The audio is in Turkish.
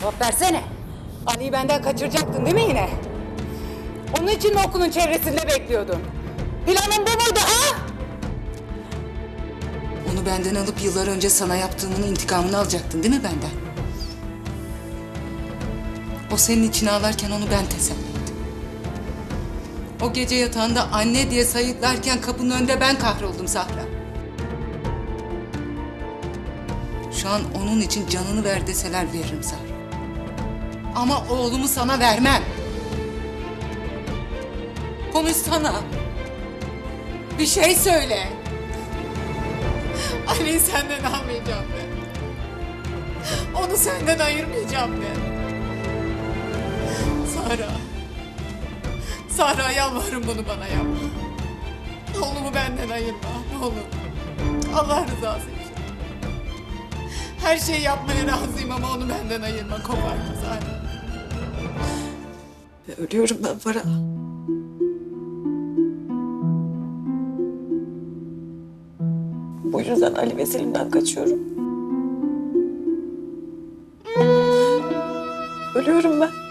Cevap versene. Ali'yi benden kaçıracaktın değil mi yine? Onun için mi okulun çevresinde bekliyordun? Planın bu muydu ha? Onu benden alıp yıllar önce sana yaptığımın intikamını alacaktın değil mi benden? O senin için ağlarken onu ben teselli ettim. O gece yatağında anne diye sayıklarken kapının önünde ben kahroldum Zahra. Şu an onun için canını ver deseler veririm Zahra. Ama oğlumu sana vermem. Konuşsana. Bir şey söyle. Ali'yi senden almayacağım ben. Onu senden ayırmayacağım ben. Sara. Sara yalvarırım bunu bana yapma. Oğlumu benden ayırma. Ne olur. Allah rızası için. Her şeyi yapmaya razıyım ama onu benden ayırma. Koparma Sara. Ölüyorum ben para. Bu yüzden Ali ve Selim'den kaçıyorum. Ölüyorum ben.